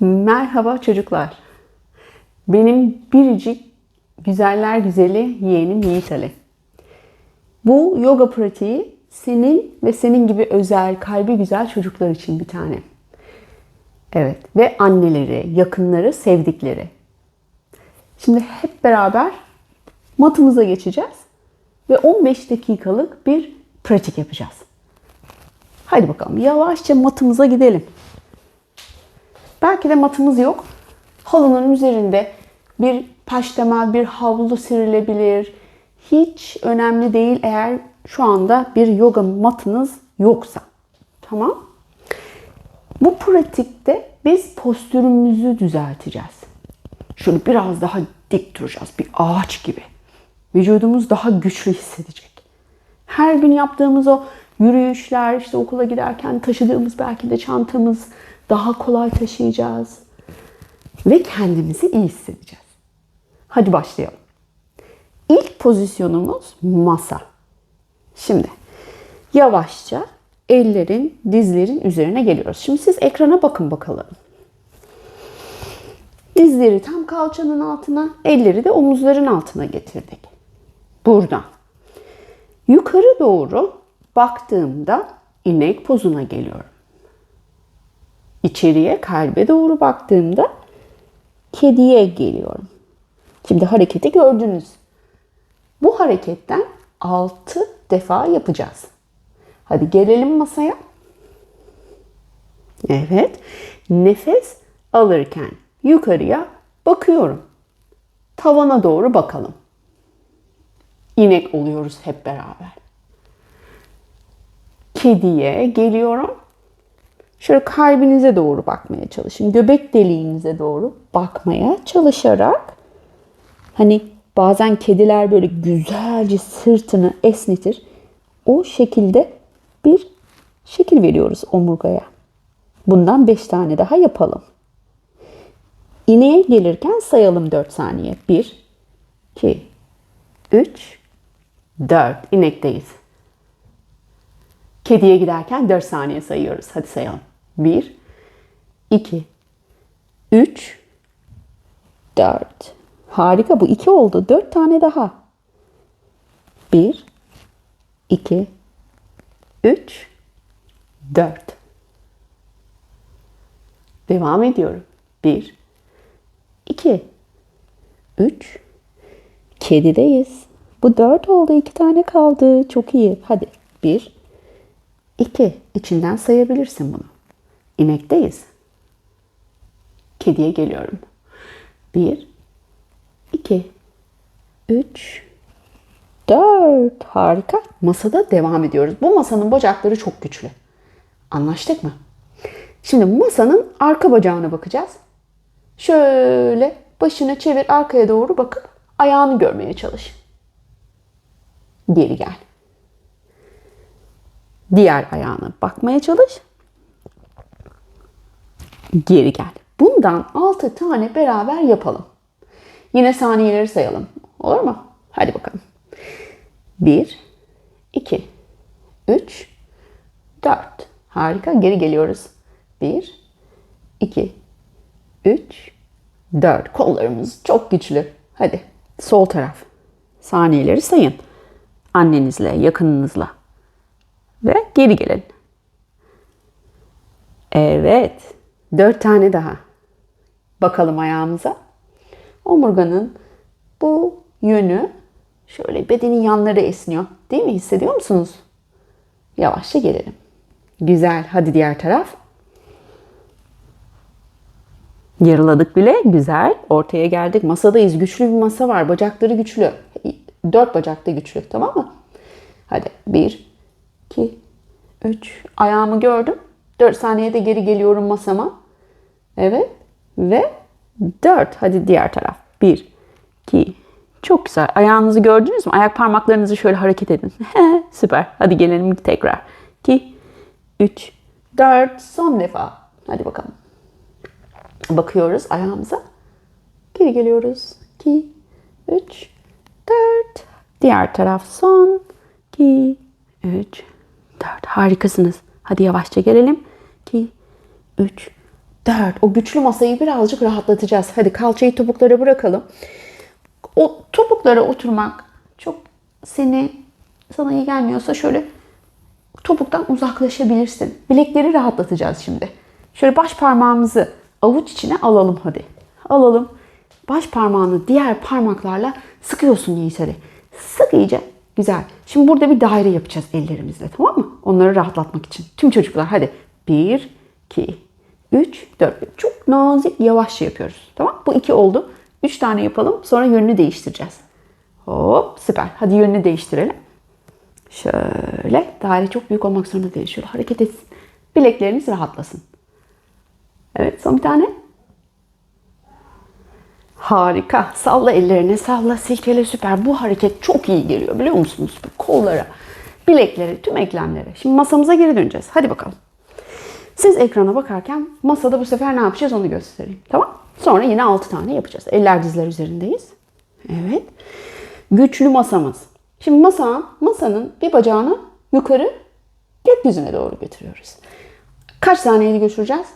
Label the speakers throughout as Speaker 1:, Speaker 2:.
Speaker 1: Merhaba çocuklar. Benim biricik güzeller güzeli yeğenim Yiğit Ali. Bu yoga pratiği senin ve senin gibi özel, kalbi güzel çocuklar için bir tane. Evet ve anneleri, yakınları, sevdikleri. Şimdi hep beraber matımıza geçeceğiz ve 15 dakikalık bir pratik yapacağız. Haydi bakalım yavaşça matımıza gidelim. Belki de matımız yok. Halının üzerinde bir paştemel, bir havlu serilebilir. Hiç önemli değil eğer şu anda bir yoga matınız yoksa. Tamam? Bu pratikte biz postürümüzü düzelteceğiz. Şöyle biraz daha dik duracağız. Bir ağaç gibi. Vücudumuz daha güçlü hissedecek. Her gün yaptığımız o yürüyüşler, işte okula giderken taşıdığımız belki de çantamız daha kolay taşıyacağız. Ve kendimizi iyi hissedeceğiz. Hadi başlayalım. İlk pozisyonumuz masa. Şimdi yavaşça ellerin, dizlerin üzerine geliyoruz. Şimdi siz ekrana bakın bakalım. Dizleri tam kalçanın altına, elleri de omuzların altına getirdik. Buradan. Yukarı doğru baktığımda inek pozuna geliyorum. İçeriye kalbe doğru baktığımda kediye geliyorum. Şimdi hareketi gördünüz. Bu hareketten 6 defa yapacağız. Hadi gelelim masaya. Evet. Nefes alırken yukarıya bakıyorum. Tavana doğru bakalım. İnek oluyoruz hep beraber. Kediye geliyorum. Şöyle kalbinize doğru bakmaya çalışın. Göbek deliğinize doğru bakmaya çalışarak hani bazen kediler böyle güzelce sırtını esnetir. O şekilde bir şekil veriyoruz omurgaya. Bundan 5 tane daha yapalım. İneğe gelirken sayalım 4 saniye. 1 2 3 4 inekteyiz. Kediye giderken 4 saniye sayıyoruz. Hadi sayalım. 1 2 3 4 Harika bu 2 oldu. 4 tane daha. 1 2 3 4 Devam ediyorum. 1 2 3 Kedideyiz. Bu 4 oldu. 2 tane kaldı. Çok iyi. Hadi. 1 2 içinden sayabilirsin bunu. İnekteyiz. Kediye geliyorum. 1 2 3 4 harika. Masada devam ediyoruz. Bu masanın bacakları çok güçlü. Anlaştık mı? Şimdi masanın arka bacağına bakacağız. Şöyle başını çevir arkaya doğru bakıp ayağını görmeye çalış. Geri gel. Diğer ayağına bakmaya çalış. Geri gel. Bundan 6 tane beraber yapalım. Yine saniyeleri sayalım. Olur mu? Hadi bakalım. 1 2 3 4 Harika. Geri geliyoruz. 1 2 3 4 Kollarımız çok güçlü. Hadi. Sol taraf. Saniyeleri sayın. Annenizle, yakınınızla. Ve geri gelin. Evet. Dört tane daha. Bakalım ayağımıza. Omurganın bu yönü şöyle bedenin yanları esniyor. Değil mi? Hissediyor musunuz? Yavaşça gelelim. Güzel. Hadi diğer taraf. Yarıladık bile. Güzel. Ortaya geldik. Masadayız. Güçlü bir masa var. Bacakları güçlü. Dört bacakta güçlü. Tamam mı? Hadi. Bir, 2, 3. Ayağımı gördüm. 4 saniyede geri geliyorum masama. Evet. Ve 4. Hadi diğer taraf. 1, 2. Çok güzel. Ayağınızı gördünüz mü? Ayak parmaklarınızı şöyle hareket edin. Süper. Hadi gelelim tekrar. 2, 3, 4. Son defa. Hadi bakalım. Bakıyoruz ayağımıza. Geri geliyoruz. 2, 3, 4. Diğer taraf son. 2, 3, 4. Harikasınız. Hadi yavaşça gelelim. 2, 3, dört. O güçlü masayı birazcık rahatlatacağız. Hadi kalçayı topuklara bırakalım. O topuklara oturmak çok seni sana iyi gelmiyorsa şöyle topuktan uzaklaşabilirsin. Bilekleri rahatlatacağız şimdi. Şöyle baş parmağımızı avuç içine alalım hadi. Alalım. Baş parmağını diğer parmaklarla sıkıyorsun Yiğit Ali. Sık iyice. Güzel. Şimdi burada bir daire yapacağız ellerimizle tamam mı? Onları rahatlatmak için. Tüm çocuklar hadi. 1, 2, 3, 4. Çok nazik yavaşça yapıyoruz. Tamam Bu iki oldu. 3 tane yapalım. Sonra yönünü değiştireceğiz. Hop süper. Hadi yönünü değiştirelim. Şöyle. Daire çok büyük olmak zorunda değil. Şöyle hareket etsin. Bilekleriniz rahatlasın. Evet son bir tane. Harika. Salla ellerini, salla, silkele süper. Bu hareket çok iyi geliyor biliyor musunuz? Kollara, bileklere, tüm eklemlere. Şimdi masamıza geri döneceğiz. Hadi bakalım. Siz ekrana bakarken masada bu sefer ne yapacağız onu göstereyim. Tamam? Sonra yine 6 tane yapacağız. Eller dizler üzerindeyiz. Evet. Güçlü masamız. Şimdi masa, masanın bir bacağını yukarı gökyüzüne doğru götürüyoruz. Kaç saniyeli götüreceğiz?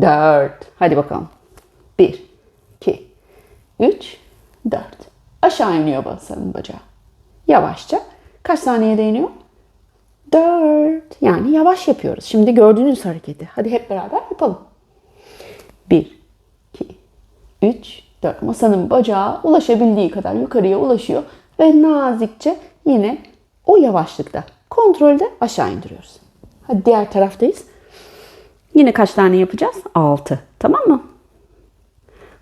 Speaker 1: 4. Hadi bakalım. 1, 2, 3, 4. Aşağı iniyor masanın bacağı. Yavaşça. Kaç saniyede iniyor? 4. Yani yavaş yapıyoruz. Şimdi gördüğünüz hareketi. Hadi hep beraber yapalım. 1, 2, 3, 4. Masanın bacağı ulaşabildiği kadar yukarıya ulaşıyor. Ve nazikçe yine o yavaşlıkta kontrolde aşağı indiriyoruz. Hadi diğer taraftayız. Yine kaç tane yapacağız? 6. Tamam mı?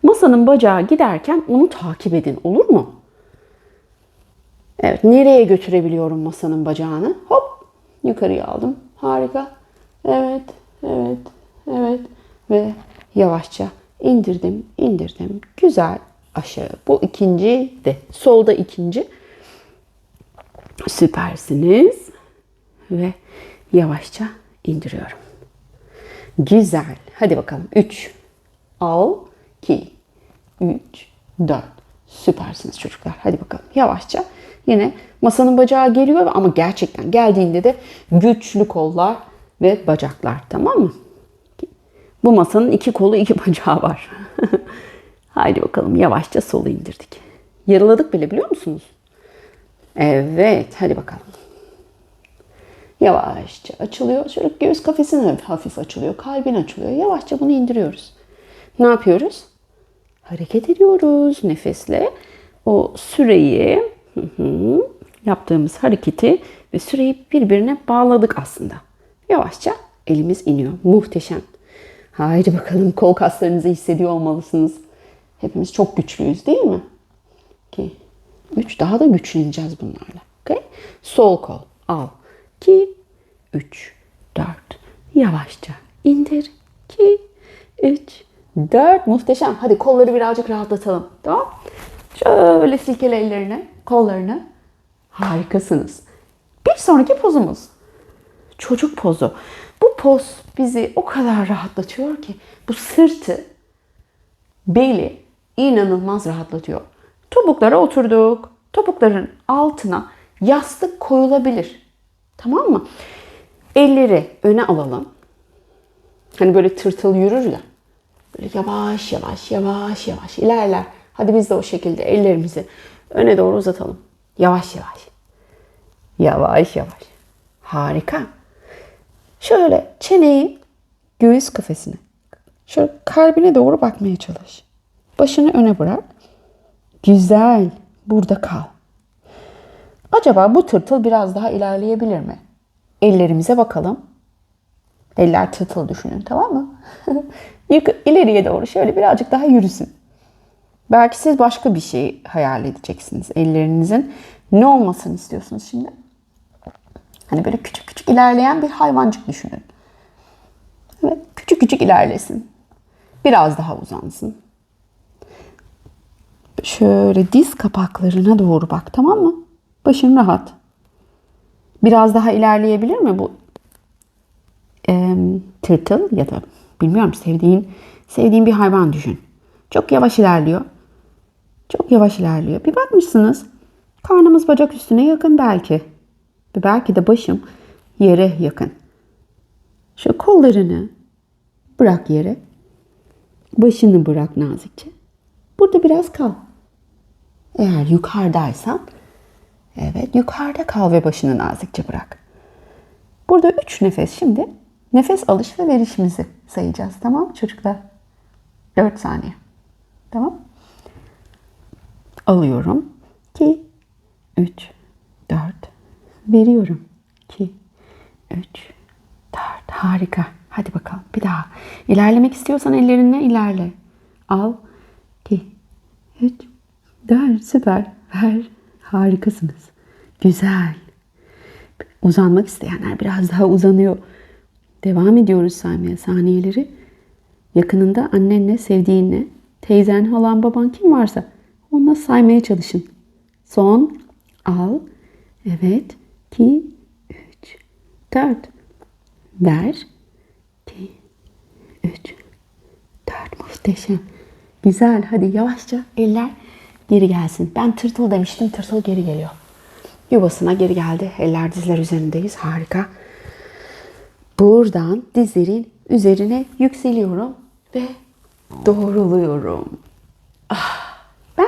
Speaker 1: Masanın bacağı giderken onu takip edin. Olur mu? Evet. Nereye götürebiliyorum masanın bacağını? Hop. Yukarıya aldım. Harika. Evet. Evet. Evet. Ve yavaşça indirdim. indirdim. Güzel. Aşağı. Bu ikinci de. Solda ikinci. Süpersiniz. Ve yavaşça indiriyorum. Güzel. Hadi bakalım. 3. Al. 2. 3. 4. Süpersiniz çocuklar. Hadi bakalım. Yavaşça. Yine masanın bacağı geliyor ama gerçekten geldiğinde de güçlü kollar ve bacaklar. Tamam mı? Bu masanın iki kolu iki bacağı var. Haydi bakalım yavaşça solu indirdik. Yarıladık bile biliyor musunuz? Evet hadi bakalım. Yavaşça açılıyor. Şöyle göğüs kafesin hafif açılıyor. Kalbin açılıyor. Yavaşça bunu indiriyoruz. Ne yapıyoruz? Hareket ediyoruz nefesle. O süreyi hı hı, yaptığımız hareketi ve süreyi birbirine bağladık aslında. Yavaşça elimiz iniyor. Muhteşem. Haydi bakalım kol kaslarınızı hissediyor olmalısınız. Hepimiz çok güçlüyüz değil mi? 2, 3 daha da güçleneceğiz bunlarla. Okay? Sol kol al. 2, 3, 4. Yavaşça indir. 2, 3, 4. Muhteşem. Hadi kolları birazcık rahatlatalım. Tamam Şöyle silkele ellerini, kollarını. Harikasınız. Bir sonraki pozumuz. Çocuk pozu. Bu poz bizi o kadar rahatlatıyor ki bu sırtı, beli inanılmaz rahatlatıyor. Topuklara oturduk. Topukların altına yastık koyulabilir. Tamam mı? Elleri öne alalım. Hani böyle tırtıl yürür ya. Böyle yavaş yavaş yavaş yavaş ilerler. Hadi biz de o şekilde ellerimizi öne doğru uzatalım. Yavaş yavaş. Yavaş yavaş. Harika. Şöyle çeneyi göğüs kafesine. Şöyle kalbine doğru bakmaya çalış. Başını öne bırak. Güzel. Burada kal. Acaba bu tırtıl biraz daha ilerleyebilir mi? Ellerimize bakalım. Eller tırtıl düşünün tamam mı? İleriye doğru şöyle birazcık daha yürüsün. Belki siz başka bir şey hayal edeceksiniz. Ellerinizin ne olmasını istiyorsunuz şimdi? Hani böyle küçük küçük ilerleyen bir hayvancık düşünün. Evet, küçük küçük ilerlesin. Biraz daha uzansın. Şöyle diz kapaklarına doğru bak tamam mı? Başın rahat. Biraz daha ilerleyebilir mi bu e, tırtıl ya da bilmiyorum sevdiğin sevdiğin bir hayvan düşün. Çok yavaş ilerliyor. Çok yavaş ilerliyor. Bir bakmışsınız karnımız bacak üstüne yakın belki. Ve belki de başım yere yakın. Şu kollarını bırak yere. Başını bırak nazikçe. Burada biraz kal. Eğer yukarıdaysan evet yukarıda kal ve başını nazikçe bırak. Burada üç nefes şimdi. Nefes alış ve verişimizi sayacağız. Tamam çocuklar? 4 saniye. Tamam. Alıyorum. 2, 3, 4. Veriyorum. 2, 3, 4. Harika. Hadi bakalım. Bir daha. İlerlemek istiyorsan ellerinle ilerle. Al. 2, 3, 4. Süper. Ver. Harikasınız. Güzel. Uzanmak isteyenler biraz daha uzanıyor. Devam ediyoruz saymaya saniyeleri. Yakınında annenle, sevdiğinle, teyzen, halan, baban kim varsa onunla saymaya çalışın. Son, al, evet, 2, 3, 4. Ver, 2, 3, 4. Muhteşem. Güzel. Hadi yavaşça eller geri gelsin. Ben tırtıl demiştim. Tırtıl geri geliyor. Yuvasına geri geldi. Eller dizler üzerindeyiz. Harika. Buradan dizlerin üzerine yükseliyorum ve doğruluyorum.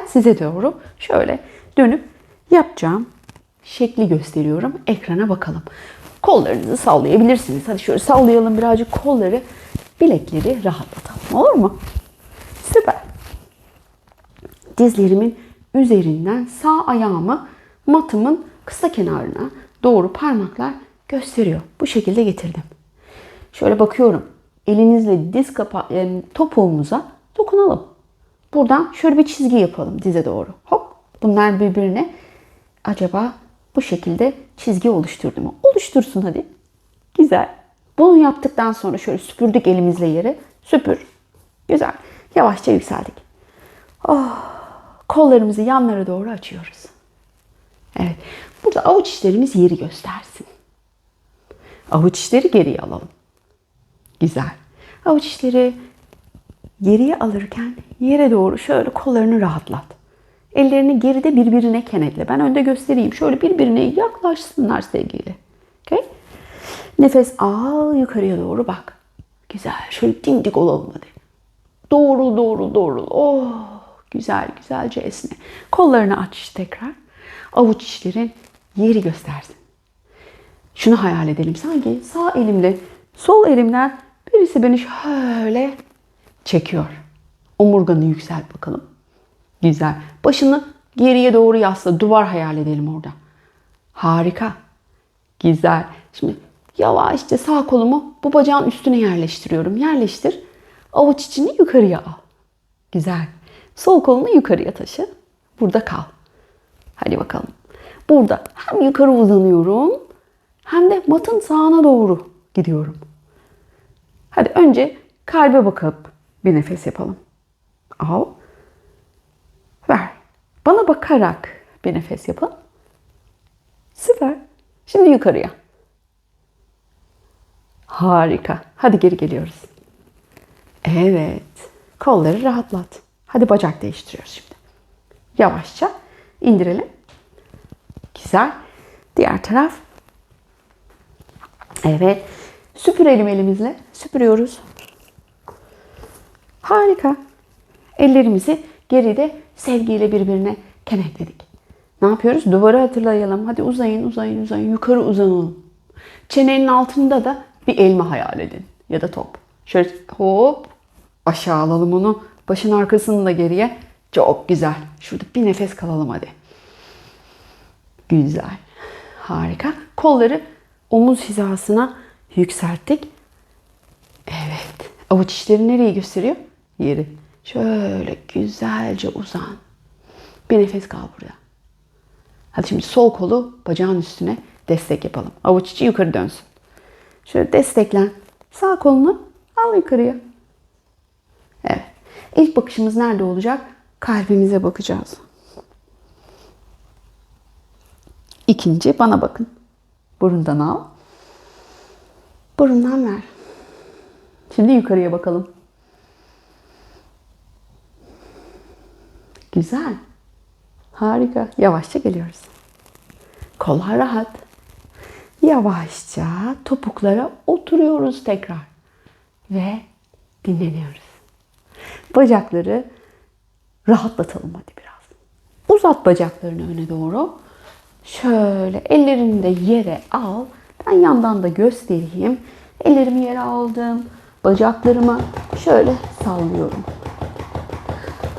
Speaker 1: Ben size doğru şöyle dönüp yapacağım şekli gösteriyorum. Ekrana bakalım. Kollarınızı sallayabilirsiniz. Hadi şöyle sallayalım birazcık kolları, bilekleri rahatlatalım. Olur mu? Süper. Dizlerimin üzerinden sağ ayağımı matımın kısa kenarına doğru parmaklar gösteriyor. Bu şekilde getirdim. Şöyle bakıyorum. Elinizle diz kapa topuğumuza dokunalım. Buradan şöyle bir çizgi yapalım dize doğru. Hop. Bunlar birbirine acaba bu şekilde çizgi oluşturdu mu? Oluştursun hadi. Güzel. Bunu yaptıktan sonra şöyle süpürdük elimizle yere. Süpür. Güzel. Yavaşça yükseldik. Oh. Kollarımızı yanlara doğru açıyoruz. Evet. Burada avuç içlerimiz yeri göstersin. Avuç içleri geriye alalım. Güzel. Avuç içleri geriye alırken yere doğru şöyle kollarını rahatlat. Ellerini geride birbirine kenetle. Ben önde göstereyim. Şöyle birbirine yaklaşsınlar sevgiyle. Okay? Nefes al yukarıya doğru bak. Güzel. Şöyle dimdik olalım hadi. Doğrul doğrul doğrul. Oh güzel güzelce esne. Kollarını aç tekrar. Avuç içlerin yeri göstersin. Şunu hayal edelim. Sanki sağ elimle sol elimden birisi beni şöyle çekiyor. Omurganı yükselt bakalım. Güzel. Başını geriye doğru yasla. Duvar hayal edelim orada. Harika. Güzel. Şimdi yavaşça sağ kolumu bu bacağın üstüne yerleştiriyorum. Yerleştir. Avuç içini yukarıya al. Güzel. Sol kolunu yukarıya taşı. Burada kal. Hadi bakalım. Burada hem yukarı uzanıyorum hem de matın sağına doğru gidiyorum. Hadi önce kalbe bakıp bir nefes yapalım. Al. Ver. Bana bakarak bir nefes yapın. Süper. Şimdi yukarıya. Harika. Hadi geri geliyoruz. Evet. Kolları rahatlat. Hadi bacak değiştiriyoruz şimdi. Yavaşça indirelim. Güzel. Diğer taraf. Evet. Süpürelim elimizle. Süpürüyoruz. Harika. Ellerimizi geride sevgiyle birbirine kenetledik. Ne yapıyoruz? Duvarı hatırlayalım. Hadi uzayın, uzayın, uzayın. Yukarı uzanalım. Çenenin altında da bir elma hayal edin. Ya da top. Şöyle hop aşağı alalım onu. Başın arkasını da geriye. Çok güzel. Şurada bir nefes kalalım hadi. Güzel. Harika. Kolları omuz hizasına yükselttik. Evet. Avuç içleri nereye gösteriyor? Yeri. Şöyle güzelce uzan. Bir nefes kal burada. Hadi şimdi sol kolu bacağın üstüne destek yapalım. Avuç içi yukarı dönsün. Şöyle desteklen. Sağ kolunu al yukarıya. Evet. İlk bakışımız nerede olacak? Kalbimize bakacağız. İkinci bana bakın. Burundan al. Burundan ver. Şimdi yukarıya bakalım. Güzel. Harika. Yavaşça geliyoruz. Kollar rahat. Yavaşça topuklara oturuyoruz tekrar. Ve dinleniyoruz. Bacakları rahatlatalım hadi biraz. Uzat bacaklarını öne doğru. Şöyle ellerini de yere al. Ben yandan da göstereyim. Ellerimi yere aldım. Bacaklarımı şöyle sallıyorum.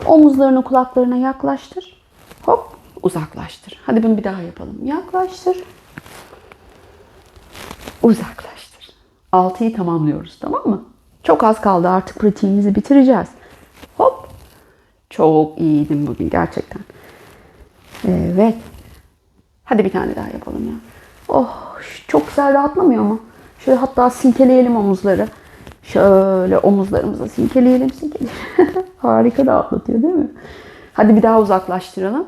Speaker 1: Omuzlarını kulaklarına yaklaştır. Hop uzaklaştır. Hadi bunu bir daha yapalım. Yaklaştır. Uzaklaştır. Altıyı tamamlıyoruz tamam mı? Çok az kaldı artık pratiğimizi bitireceğiz. Hop. Çok iyiydin bugün gerçekten. Evet. Hadi bir tane daha yapalım ya. Oh çok güzel rahatlamıyor mu? Şöyle hatta silkeleyelim omuzları. Şöyle omuzlarımızı silkeleyelim silkeleyelim. Harika rahatlatıyor değil mi? Hadi bir daha uzaklaştıralım.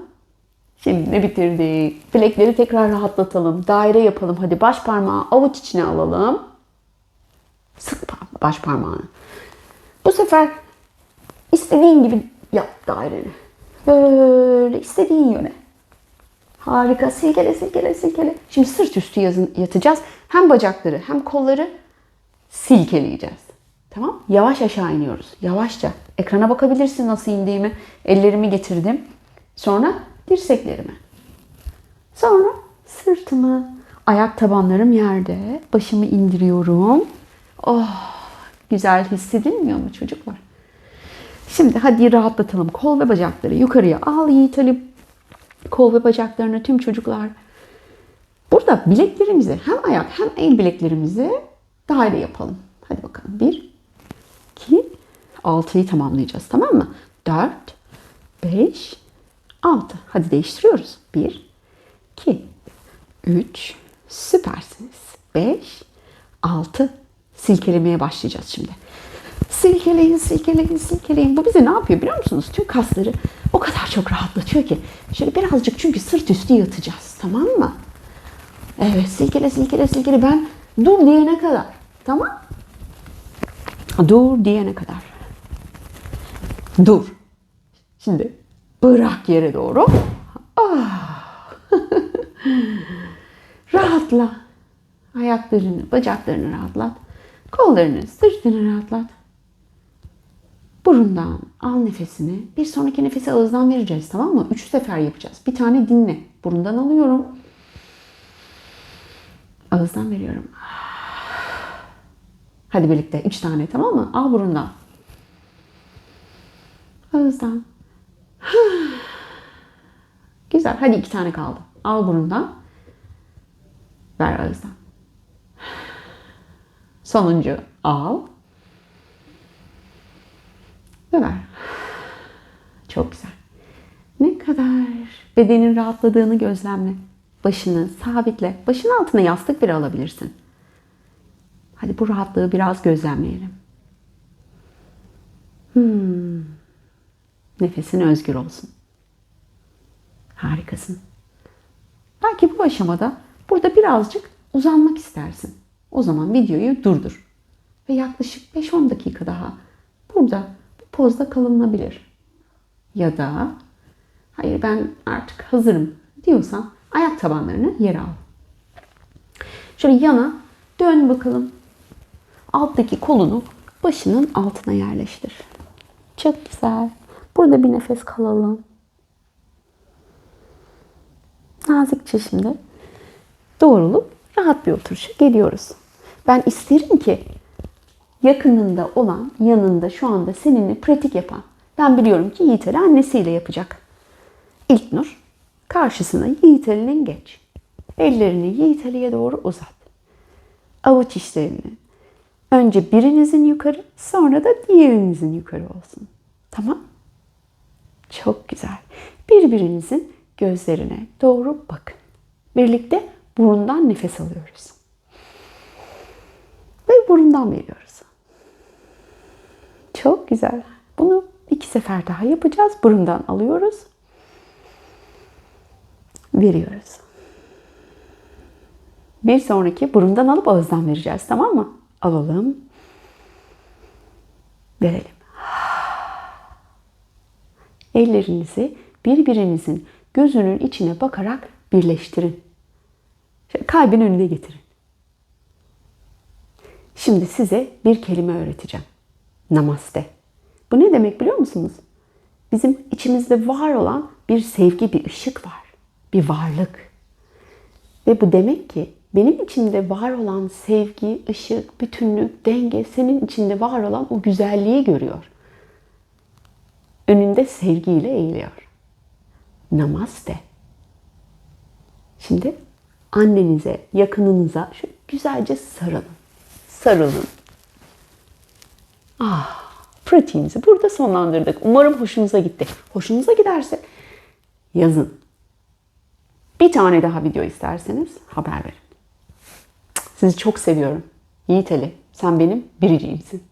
Speaker 1: Şimdi bitirdik. Bilekleri tekrar rahatlatalım. Daire yapalım. Hadi baş parmağı avuç içine alalım. Sık baş parmağını. Bu sefer istediğin gibi yap daireni. Böyle istediğin yöne. Harika. Silkele, silkele, silkele. Şimdi sırt üstü yazın, yatacağız. Hem bacakları hem kolları silkeleyeceğiz. Tamam? Yavaş aşağı iniyoruz. Yavaşça. Ekrana bakabilirsin nasıl indiğimi. Ellerimi getirdim. Sonra dirseklerimi. Sonra sırtımı, ayak tabanlarım yerde. Başımı indiriyorum. Oh, güzel hissedilmiyor mu çocuklar? Şimdi hadi rahatlatalım. Kol ve bacakları yukarıya al Yiğit Ali. Kol ve bacaklarını tüm çocuklar. Burada bileklerimizi hem ayak hem el bileklerimizi daire yapalım. Hadi bakalım. Bir, iki, altıyı tamamlayacağız tamam mı? Dört, beş, altı. Hadi değiştiriyoruz. Bir, iki, üç, süpersiniz. Beş, altı. Silkelemeye başlayacağız şimdi. Silkeleyin, silkeleyin, silkeleyin. Bu bize ne yapıyor biliyor musunuz? Tüm kasları o kadar çok rahatlatıyor ki. Şöyle birazcık çünkü sırt üstü yatacağız. Tamam mı? Evet silkele, silkele, silkele. Ben dur diyene kadar. Tamam Dur diyene kadar. Dur. Şimdi bırak yere doğru. Ah. Rahatla. Ayaklarını, bacaklarını rahatlat. Kollarını, sırtını rahatlat. Burundan al nefesini. Bir sonraki nefesi ağızdan vereceğiz tamam mı? Üç sefer yapacağız. Bir tane dinle. Burundan alıyorum. Ağızdan veriyorum. Hadi birlikte. Üç tane tamam mı? Al burundan. Ağızdan. Güzel. Hadi iki tane kaldı. Al burundan. Ver ağızdan. Sonuncu al. Ve ver. Çok güzel. Ne kadar bedenin rahatladığını gözlemle. Başını sabitle. Başın altına yastık bile alabilirsin. Hadi bu rahatlığı biraz gözlemleyelim. Hmm. Nefesin özgür olsun. Harikasın. Belki bu aşamada burada birazcık uzanmak istersin. O zaman videoyu durdur. Ve yaklaşık 5-10 dakika daha burada bu pozda kalınabilir. Ya da hayır ben artık hazırım diyorsan ayak tabanlarını yere al. Şöyle yana dön bakalım. Alttaki kolunu başının altına yerleştir. Çok güzel. Burada bir nefes kalalım. Nazikçe şimdi doğrulup rahat bir oturuşa geliyoruz. Ben isterim ki yakınında olan, yanında şu anda seninle pratik yapan, ben biliyorum ki Yiğit Ali annesiyle yapacak. İlknur, karşısına Yiğit Ali'nin geç. Ellerini Yiğit Ali'ye doğru uzat. Avuç işlerini. Önce birinizin yukarı, sonra da diğerinizin yukarı olsun. Tamam? Çok güzel. Birbirinizin gözlerine doğru bakın. Birlikte burundan nefes alıyoruz. Ve burundan veriyoruz. Çok güzel. Bunu iki sefer daha yapacağız. Burundan alıyoruz. Veriyoruz. Bir sonraki burundan alıp ağızdan vereceğiz. Tamam mı? Alalım. Verelim. Ellerinizi birbirinizin gözünün içine bakarak birleştirin. Kalbin önüne getirin. Şimdi size bir kelime öğreteceğim. Namaste. Bu ne demek biliyor musunuz? Bizim içimizde var olan bir sevgi, bir ışık var. Bir varlık. Ve bu demek ki benim içimde var olan sevgi, ışık, bütünlük, denge senin içinde var olan o güzelliği görüyor. Önünde sevgiyle eğiliyor. Namaste. Şimdi annenize, yakınınıza şu güzelce sarılın. Sarılın. Ah, pratiğimizi burada sonlandırdık. Umarım hoşunuza gitti. Hoşunuza giderse yazın. Bir tane daha video isterseniz haber verin. Sizi çok seviyorum. Yiğit Ali, sen benim biriciğimsin.